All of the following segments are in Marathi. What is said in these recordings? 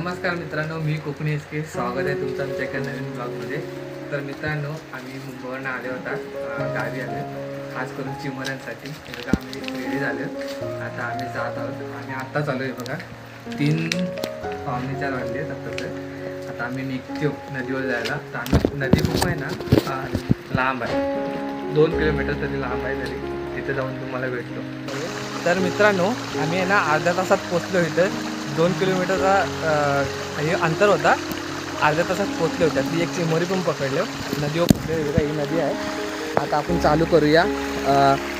नमस्कार मित्रांनो मी कोकणी एस के. स्वागत आहे तुमचं आमच्या एका नवीन ब्लॉगमध्ये. तर मित्रांनो आम्ही मुंबईवरनं आले होता गावी आलो. खास करून चिमऱ्यांसाठी बघा आम्ही रेडी झालो. आता आम्ही जात आहोत. आम्ही आत्ता चालू आहे बघा. तीन पावणे चार वाजले आत्ताचं. आता आम्ही निघतो नदीवर जायला. तर आम्ही नदी खूप आहे ना लांब आहे. दोन किलोमीटर तरी लांब आहे तरी. तिथे जाऊन तुम्हाला भेटलो. तर मित्रांनो आम्ही आहे ना अर्ध्या तासात पोचलो इथं. दोन किलोमीटरचा हे अंतर होता. अर्ध्या तासात पोचले होत्या ती एक चिमोरी पण पकडलं. नदीवर पकडले ही नदी आहे. आता आपण चालू करूया.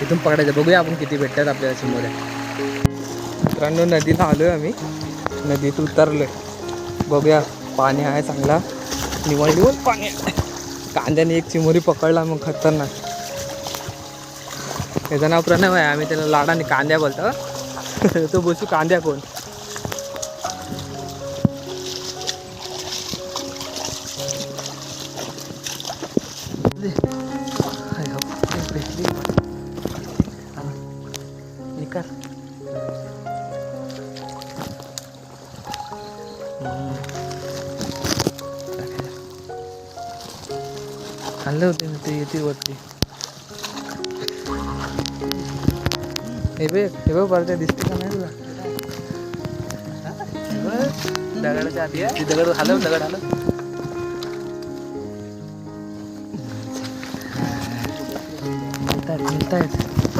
इथून पकडायचं. बघूया आपण किती भेटतात आपल्याला चिमोऱ्या मित्रांनो नदीला आलो आहे आम्ही. नदीत उतरलो आहे बघूया. पाणी आहे चांगला. निवळ निवड पाणी आहे. कांद्याने एक चिमोरी पकडला मग खतरनाक. त्याचं नाव प्रणव आहे आम्ही त्याला लाडाने कांद्या बोलतो. तो बसू कांद्या कोण? आणले होते मी ते येतील वरती. हे बघ हे बघ परत दिसते का नाही तुला? हे दगडाच्या आधी. ती दगड हलव दगड हलव. मिळतायत मिळतायत.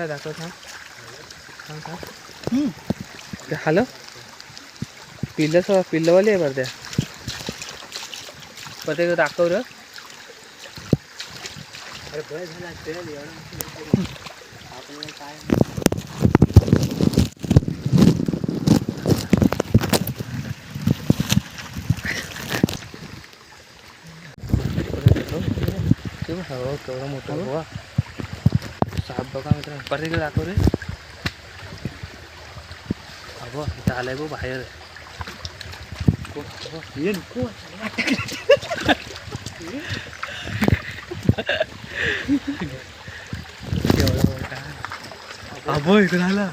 आहे दाखव सांग सांग सांग ते हॅलो? पिल्लं पिल्लवाली आहे बरं त्या. एकदा दाखव र. हो केवढा मोठा बघा साप बघा मित्र परत एकदा दाखव रे. अबो इथं आलाय बो बाहेर. अबो, ये नको. अबो इकडे आला.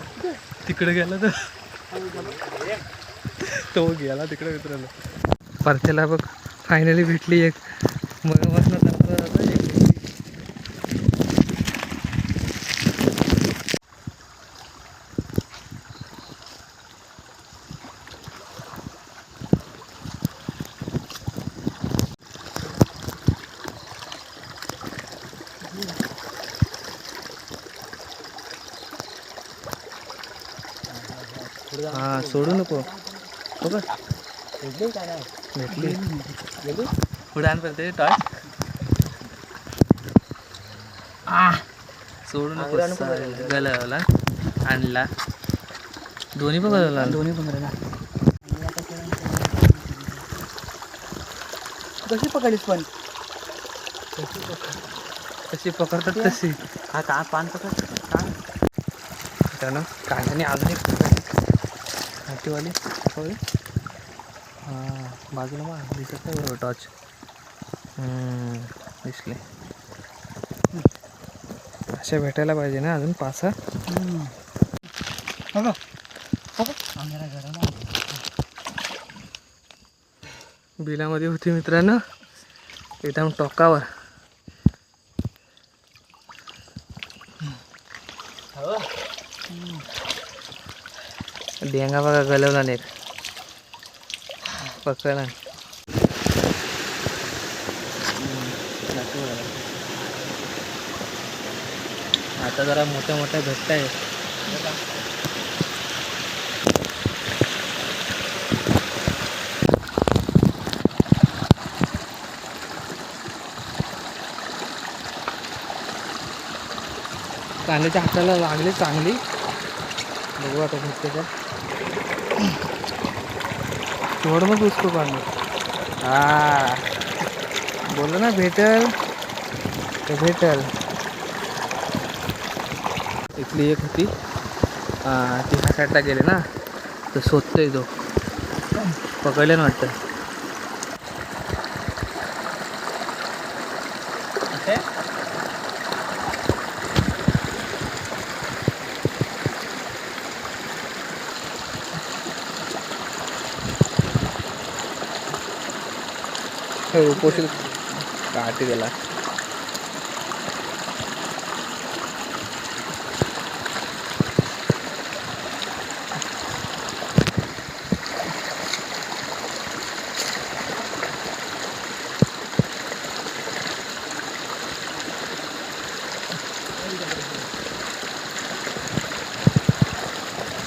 तिकडे गेला तर. तो गेला तिकडे मित्रांनो. परत्याला बघ फायनली भेटली एक मग मस्त तंत्र जातं, एक भेटली. हा सोडू नको. हो का? भेटली पुढे आण पडते टॉय सोडू नको गलवला आणला. दोन्ही पण गलवला? दोन्ही पण कशी पकडलीस पण? कशी पकडतात तशी. हा का? पान पकड. काय त्यानं कांद्याने अजून एक हाटीवाली होय हां बाजूला मग दिसत नाही बरोबर टॉर्च दिसले अशा भेटायला पाहिजे ना अजून पाच सहा बिलामध्ये होती मित्रांनो एकदम टोकावर. डेंगा बघा गलवला नाही पकडला आता जरा मोठ्या मोठ्या भेटत आहे कांद्याच्या हाताला लागली चांगली. बघू आता भेटते का? थोडं मग उसको कांदा हा. ना भेटल. ते भेटल. इथली एक होती. ती ह्या साईडला गेले ना. तर शोधतोय तो. पकडले ना वाटतं. हो पोषक काटे गेला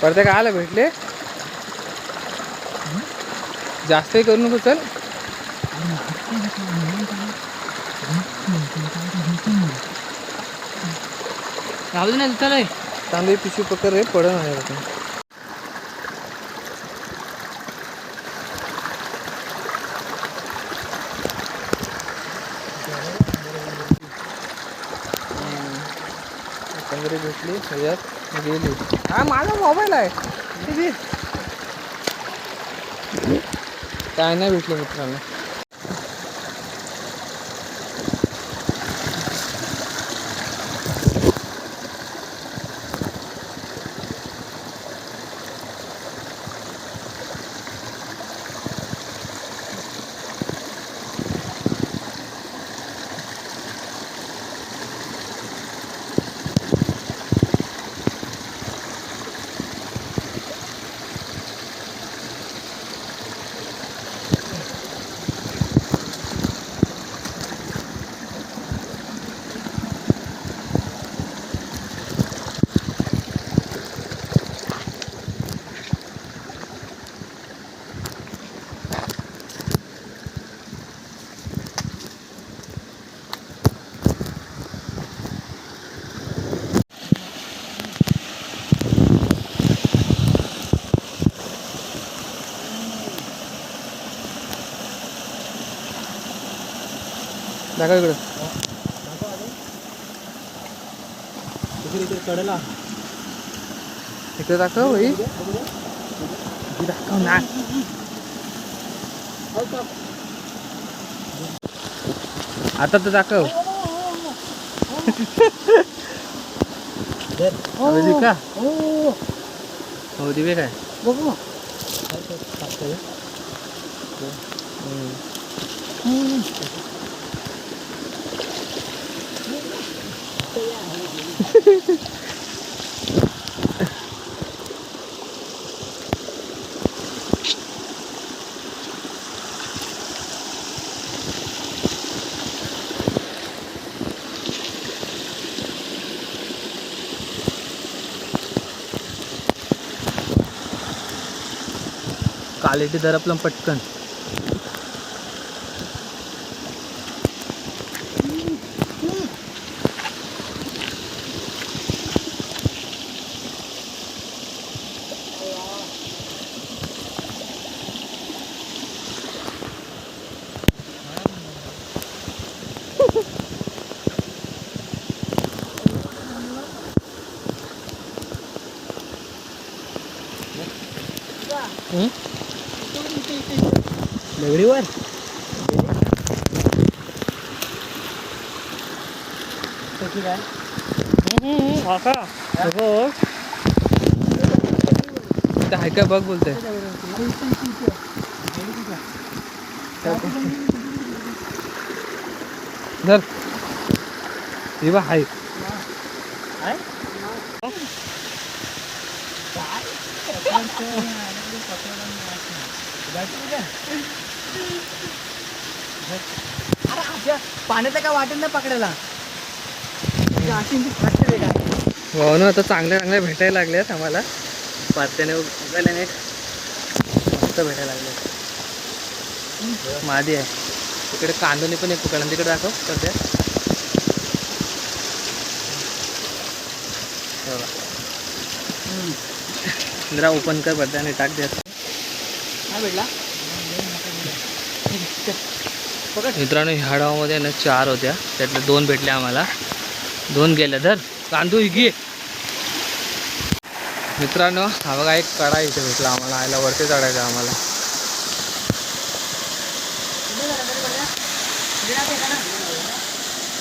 परत काय आलं भेटले. जास्तही करू नको चल. राहू दे ना चल तांदूळ पिशवी पकड रे पडन आहे आता. पंधरा भेटली ह्याच्यात गेली हा माझा मोबाईल आहे. काय नाही भेटलं मित्रांनो दाखव इकडं कडेला इकडे दाखव भाई दाखव ना आता तर दाखव अबे दिका हो दिवे काय बघू ಕಾಲಿಟ್ಟಿದ್ದಾರಪ್ಪ ನಮ್ಮ ಪಟ್ಕೊಂಡು दगडीवर? कशी काय? इथं आहे का? बघ बोलतोय. धर. हे बा आहे अरे आज्या, पाण्यात काय वाटेल नाही पकडायला. अशी फाटते काय भावनं आता चांगल्या चांगल्या भेटायला लागल्यात आम्हाला. पात्याने उगाल्याने मस्त भेटायला लागले मादी आहे. तिकडे कांदोनी पण एक पकडा तिकडे दाखव सध्या. हे. जरा ओपन कर पडते आणि टाक द्या भेटला? मित्रांनो ह्या डावामध्ये ना चार होत्या. त्यातल्या दोन भेटल्या आम्हाला. दोन गेल्या धर तांदूळ घे. मित्रांनो हा बघा एक कडा इथे भेटला आम्हाला. आयला वरती चढायचं आम्हाला.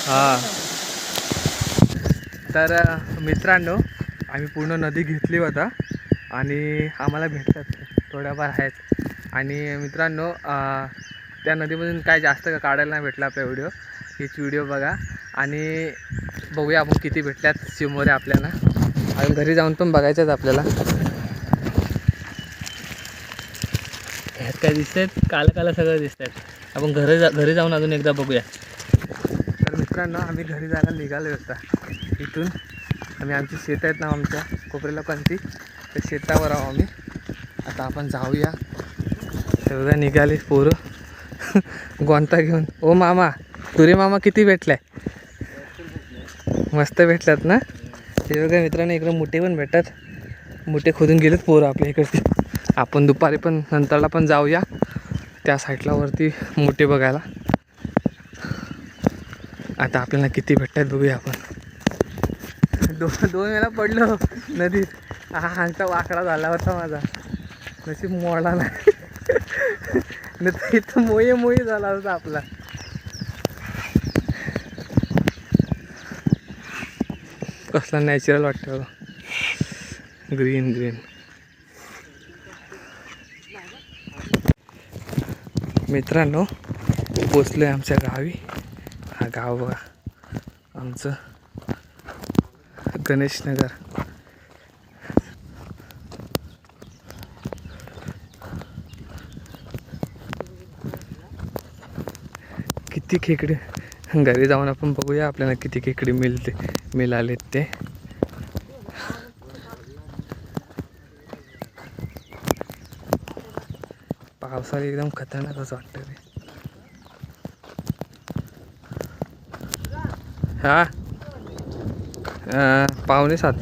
हा. तर मित्रांनो आम्ही पूर्ण नदी घेतली होता आणि आम्हाला भेटतात. थोड्याफार आहेत. आणि मित्रांनो त्या नदीमधून काय जास्त का काढायला नाही भेटला आपला व्हिडिओ हीच व्हिडिओ बघा. आणि बघूया आपण किती भेटल्यात चिमोरे आपल्याला. आणि घरी जाऊन पण बघायच्याच आपल्याला. ह्यात काय दिसतात काला काला सगळं दिसत आहेत आपण घरी जा घरी जाऊन अजून एकदा बघूया. तर मित्रांनो आम्ही घरी जायला निघालो होता इथून आम्ही आमची शेत आहेत ना आमच्या कोपऱ्याला पण ती त्या शेतावर आहो आम्ही. आता आपण जाऊया. हे बघा पोरं. गोंता घेऊन. ओ मामा तुरे मामा किती भेटलाय? मस्त भेटलात ना? ते बघा मित्रांनो इकडे मुठे पण भेटतात. मुठे खोदून गेलेत पोरं आपल्या इकडचे. आपण दुपारी पण नंतरला पण जाऊया. त्या साईडला वरती मुठे बघायला. आता आपल्याला किती भेटतात बघूया आपण. दोन दोन वेळा पडलो नदीत. हा हांगचा वाकडा झाला होता माझा. नशीब मोडा नाही नाही तर इथं मोये मोये झाला होता आपला. कसला नॅचरल वाटतं ग्रीन ग्रीन मित्रांनो पोचलो आहे आमच्या गावी. हा गाव बघा. आमचं गणेशनगर. किती खेकडे? घरी जाऊन आपण बघूया आपल्याला किती खेकडे मिळते मिळालेत ते. पावसाळी एकदम खतरनाक असं वाटतं रे. हा? पाहुणे पावणे सात.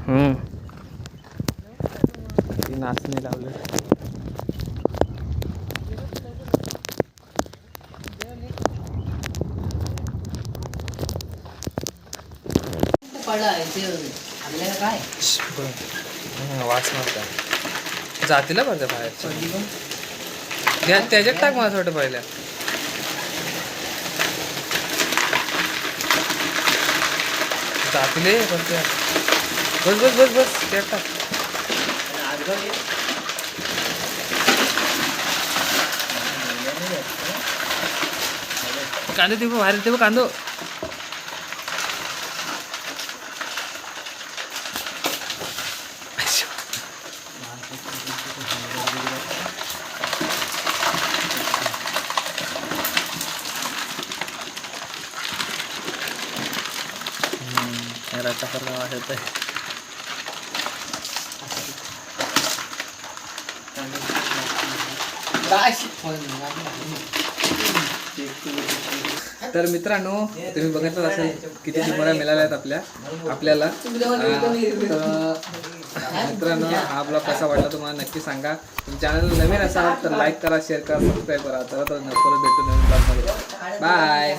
हम्म. ती नाचणी लावलं. जातीला बघा बाहेर. त्याच्यात टाक मला वाटतं पहिल्या. जातीले बस बस. बस बस बस त्यात टाक. कांदे ते बाहेर ते कांदो. रट्टा करना वाटत आहे तर मित्रांनो तुम्ही बघितलं असेल किती चिमोऱ्या मिळाल्या आहेत आपल्या आपल्याला. मित्रांनो हा ब्लॉग कसा वाटला तुम्हाला नक्की सांगा. चॅनल नवीन असाल तर लाईक करा शेअर करा सबस्क्राईब करा. तर परत भेटू नवीन ब्लॉगमध्ये. बाय